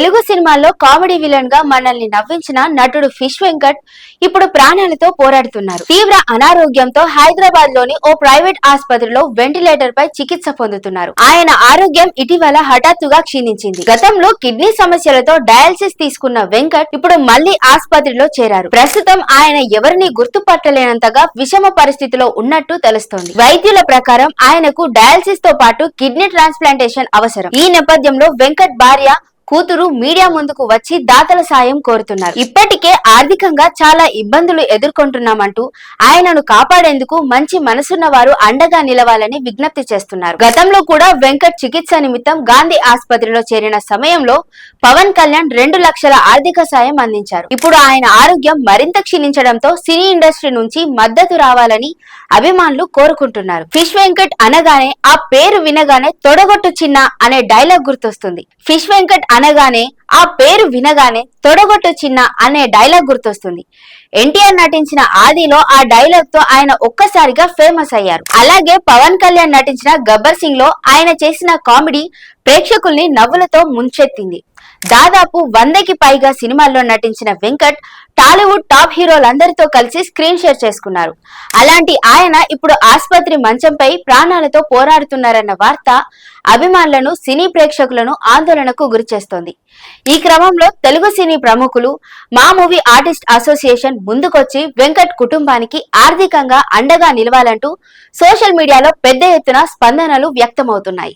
తెలుగు సినిమాల్లో కామెడీ విలన్గా మనల్ని నవ్వించిన నటుడు ఫిష్ వెంకట్ ఇప్పుడు ప్రాణాలతో పోరాడుతున్నారు. తీవ్ర అనారోగ్యంతో హైదరాబాద్లోని ఓ ప్రైవేట్ ఆసుపత్రిలో వెంటిలేటర్ పై చికిత్స పొందుతున్నారు. ఆయన ఆరోగ్యం ఇటీవల హఠాత్తుగా క్షీణించింది. గతంలో కిడ్నీ సమస్యలతో డయాలసిస్ తీసుకున్న వెంకట్ ఇప్పుడు మళ్ళీ ఆసుపత్రిలో చేరారు. ప్రస్తుతం ఆయన ఎవరిని గుర్తుపట్టలేనంతగా విషమ పరిస్థితిలో ఉన్నట్టు తెలుస్తోంది. వైద్యుల ప్రకారం ఆయనకు డయాలసిస్తో పాటు కిడ్నీ ట్రాన్స్ప్లాంటేషన్ అవసరం. ఈ నేపథ్యంలో వెంకట్ భార్య కూతురు మీడియా ముందుకు వచ్చి దాతల సాయం కోరుతున్నారు. ఇప్పటికే ఆర్థికంగా చాలా ఇబ్బందులు ఎదుర్కొంటున్నామంటూ ఆయనను కాపాడేందుకు మంచి మనసున్న వారు అండగా నిలవాలని విజ్ఞప్తి చేస్తున్నారు. గతంలో కూడా వెంకట్ చికిత్స నిమిత్తం గాంధీ ఆసుపత్రిలో చేరిన సమయంలో పవన్ కళ్యాణ్ రెండు లక్షల ఆర్థిక సాయం అందించారు. ఇప్పుడు ఆయన ఆరోగ్యం మరింత క్షీణించడంతో సినీ ఇండస్ట్రీ నుంచి మద్దతు రావాలని అభిమానులు కోరుకుంటున్నారు. ఫిష్ వెంకట్ అనగానే ఆ పేరు వినగానే తొడగొట్టు చిన్న అనే డైలాగ్ గుర్తొస్తుంది. ఫిష్ వెంకట్ అనగానే ఆ పేరు వినగానే తొడగొట్టు చిన్న అనే డైలాగ్ గుర్తొస్తుంది. ఎన్టీఆర్ నటించిన ఆదిలో ఆ డైలాగ్తో ఆయన ఒక్కసారిగా ఫేమస్ అయ్యారు. అలాగే పవన్ కళ్యాణ్ నటించిన గబ్బర్ సింగ్లో ఆయన చేసిన కామెడీ ప్రేక్షకుల్ని నవ్వులతో ముంచెత్తింది. దాదాపు వందకి పైగా సినిమాల్లో నటించిన వెంకట్ టాలీవుడ్ టాప్ హీరోలందరితో కలిసి స్క్రీన్ షేర్ చేసుకున్నారు. అలాంటి ఆయన ఇప్పుడు ఆసుపత్రి మంచంపై ప్రాణాలతో పోరాడుతున్నారన్న వార్త అభిమానులను సినీ ప్రేక్షకులను ఆందోళనకు గురిచేస్తోంది ఈ క్రమంలో తెలుగు సినీ ప్రముఖులు మా మూవీ ఆర్టిస్ట్ అసోసియేషన్ ముందుకొచ్చి వెంకట్ కుటుంబానికి ఆర్థికంగా అండగా నిలవాలంటూ సోషల్ మీడియాలో పెద్ద ఎత్తున స్పందనలు వ్యక్తమవుతున్నాయి.